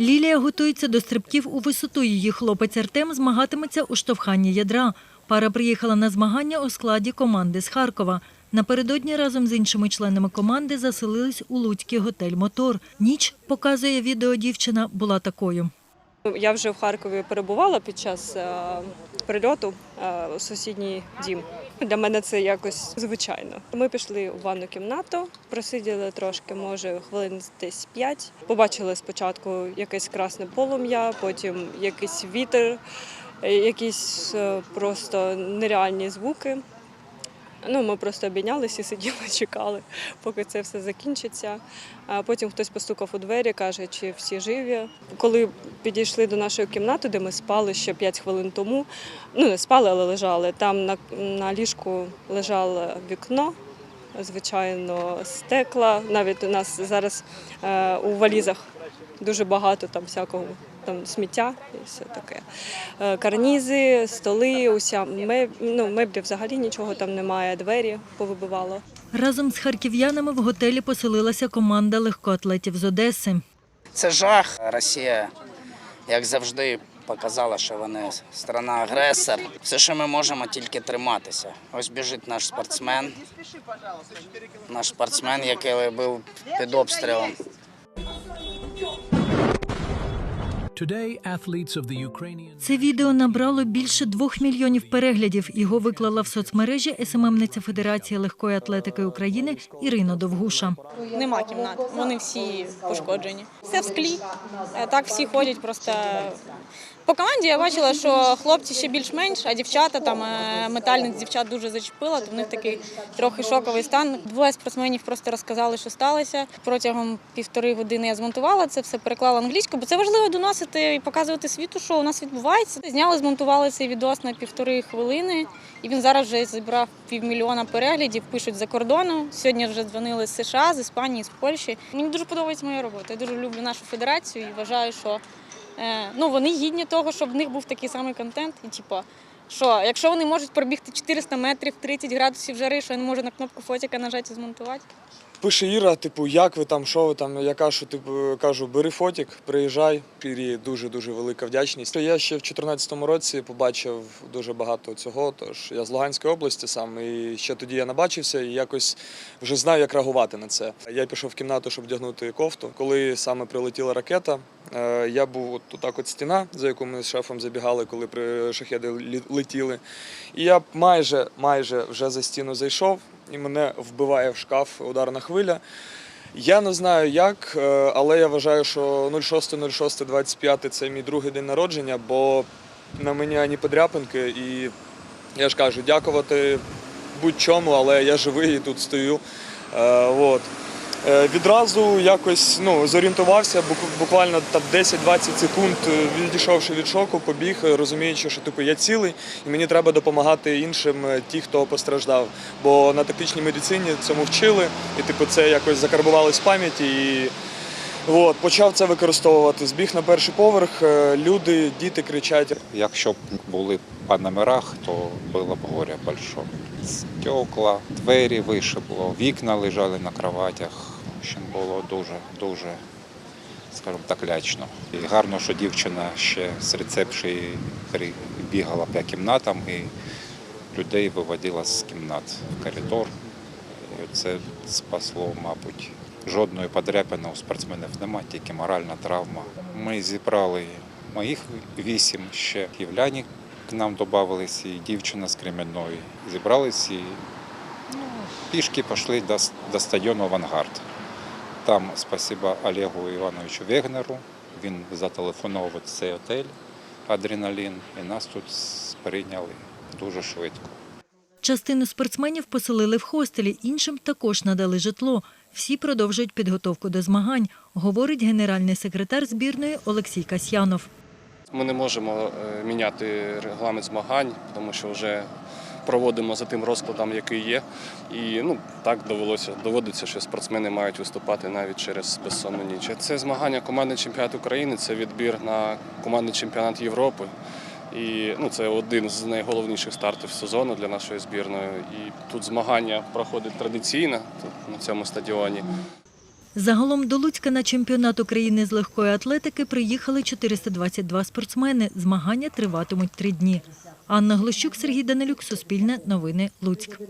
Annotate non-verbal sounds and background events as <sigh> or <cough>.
Лілія готується до стрибків у висоту. Її хлопець Артем змагатиметься у штовханні ядра. Пара приїхала на змагання у складі команди з Харкова. Напередодні разом з іншими членами команди заселились у Луцький готель Мотор. Ніч, показує відео дівчина, була такою. Я вже в Харкові перебувала під час е, прильоту е, у сусідній дім. Для мене це якось звичайно. Ми пішли у ванну кімнату, просиділи трошки, може хвилин десь п'ять. Побачили спочатку якесь красне полум'я, потім якийсь вітер, якісь е, просто нереальні звуки. Ну, ми просто обійнялися і сиділи, <laughs> чекали, поки це все закінчиться. А потім хтось постукав у двері, каже, чи всі живі. Коли підійшли до нашої кімнати, де ми спали ще 5 хвилин тому, ну не спали, але лежали. Там на, на ліжку лежало вікно, звичайно, стекла. Навіть у нас зараз е, у валізах дуже багато там всякого. Там сміття і все таке. Е, Карнізи, столи, уся меб... ну, меблі взагалі нічого там немає, двері повибивало. Разом з харків'янами в готелі поселилася команда легкоатлетів з Одеси. Це жах. Росія, як завжди, показала, що вони страна-агресор. Все, що ми можемо, тільки триматися. Ось біжить наш спортсмен. Наш спортсмен, який був під обстрілом. Це відео набрало більше двох мільйонів переглядів. Його виклала в соцмережі СММниця Федерації легкої атлетики України Ірина Довгуша. Нема кімнат, вони всі пошкоджені. Все в склі. Е, Так всі ходять просто. По команді я бачила, що хлопці ще більш-менш, а дівчата там е, метальних дівчат дуже зачепила, то в них такий трохи шоковий стан. Двоє спортсменів просто розказали, що сталося. Протягом півтори години я змонтувала це все, переклала англійською, бо це важливо доносити і показувати світу, що у нас відбувається. Зняли, змонтували цей відос на півтори хвилини, і він зараз вже зібрав півмільйона переглядів. Пишуть за кордону. Сьогодні вже дзвонили з США, з Іспанії, з Польщі. Мені дуже подобається моя робота. Я дуже люблю нашу федерацію і вважаю, що ну, вони гідні того, щоб в них був такий самий контент. І типу, що якщо вони можуть пробігти 400 метрів, 30 градусів жари, що я не можу на кнопку фотіка нажати і змонтувати. Пише Іра, типу, як ви там, що ви там? Я кажу, типу, кажу, бери фотик, приїжджай. Ірі дуже дуже велика вдячність. Я ще в 2014 році побачив дуже багато цього. Тож я з Луганської області сам, і ще тоді я набачився і якось вже знаю, як реагувати на це. Я пішов в кімнату, щоб вдягнути кофту. Коли саме прилетіла ракета, е, я був от так от стіна, за яку ми з шефом забігали, коли шахеди летіли. І я майже майже вже за стіну зайшов, і мене вбиває в шкаф ударна хвиля. Я не знаю як, е, але я вважаю, що 06.06.25 це мій другий день народження, бо на мені ані подряпинки, і я ж кажу, дякувати будь-чому, але я живий і тут стою. Е, от. Е, Відразу якось ну, зорієнтувався, бук- буквально там 10-20 секунд, е, відійшовши від шоку, побіг, е, розуміючи, що типу, я цілий і мені треба допомагати іншим, ті, хто постраждав. Бо на тактичній медицині цьому вчили, і типу, це якось закарбувалось в пам'яті. І от, почав це використовувати. Збіг на перший поверх, люди, діти кричать. Якщо б були по номерах, то було б горе большое. Стекла, двері вишибло, вікна лежали на кроватях. Общем, було дуже, дуже, скажімо так, лячно. І гарно, що дівчина ще з рецепції бігала по кімнатам і людей виводила з кімнат в коридор. І це спасло, мабуть. Жодної подряпини у спортсменів немає, тільки моральна травма. Ми зібрали моїх вісім ще київляні к нам додавались, і дівчина з Кремінної. Зібрались і ну, пішки пішли до, до стадіону Авангард. Там спасибо Олегу Івановичу Вегнеру. Він зателефонував цей отель Адреналін, і нас тут сприйняли дуже швидко. Частину спортсменів поселили в хостелі, іншим також надали житло. Всі продовжують підготовку до змагань, говорить генеральний секретар збірної Олексій Касьянов. Ми не можемо е, міняти регламент змагань, тому що вже проводимо за тим розкладом, який є. І ну так довелося доводиться, що спортсмени мають виступати навіть через безсонну ніч. Це змагання командний чемпіонат України, це відбір на командний чемпіонат Європи. І ну, це один з найголовніших стартів сезону для нашої збірної. І тут змагання проходить традиційно на цьому стадіоні. Загалом до Луцька на чемпіонат України з легкої атлетики приїхали 422 спортсмени. Змагання триватимуть три дні. Анна Глущук, Сергій Данилюк, Суспільне, Новини, Луцьк.